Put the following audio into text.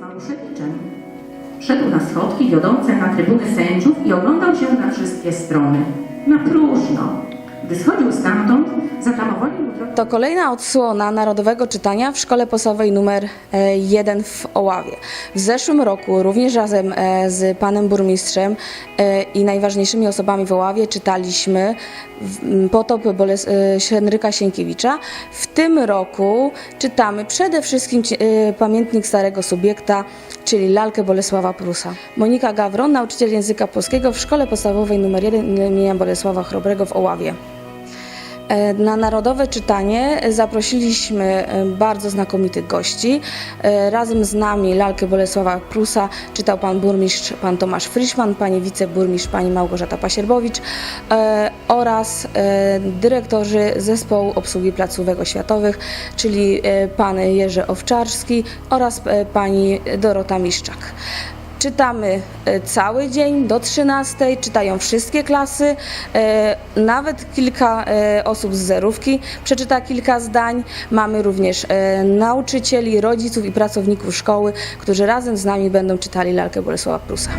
Małuszewiczem. Szedł na schodki wiodące na trybuny sędziów i oglądał się na wszystkie strony. Na próżno. Gdy schodził stamtąd, zatamowali mu To kolejna odsłona narodowego czytania w szkole podstawowej numer 1 w Oławie. W zeszłym roku również razem e, z panem burmistrzem e, i najważniejszymi osobami w Oławie czytaliśmy potop Boles- e, Henryka Sienkiewicza. W tym roku czytamy przede wszystkim e, pamiętnik starego subiekta, czyli lalkę Bolesława Prusa. Monika Gawron, nauczyciel języka polskiego w szkole podstawowej numer 1 imienia Bolesława Chrobrego w Oławie. E, Na narodowe czytanie zaprosiliśmy e, bardzo znakomitych gości. E, Razem z nami lalkę Bolesława Prusa czytał pan burmistrz, pan Tomasz Friszman, pani wiceburmistrz, pani Małgorzata Pasierbowicz oraz dyrektorzy zespołu obsługi placówek oświatowych, czyli pan Jerzy Owczarski oraz pani Dorota Miszczak. Czytamy e, cały dzień do 13, czytają wszystkie klasy, e, nawet kilka e, osób z zerówki przeczyta kilka zdań. Mamy również nauczycieli, rodziców i pracowników szkoły, którzy razem z nami będą czytali lalkę Bolesława Prusa.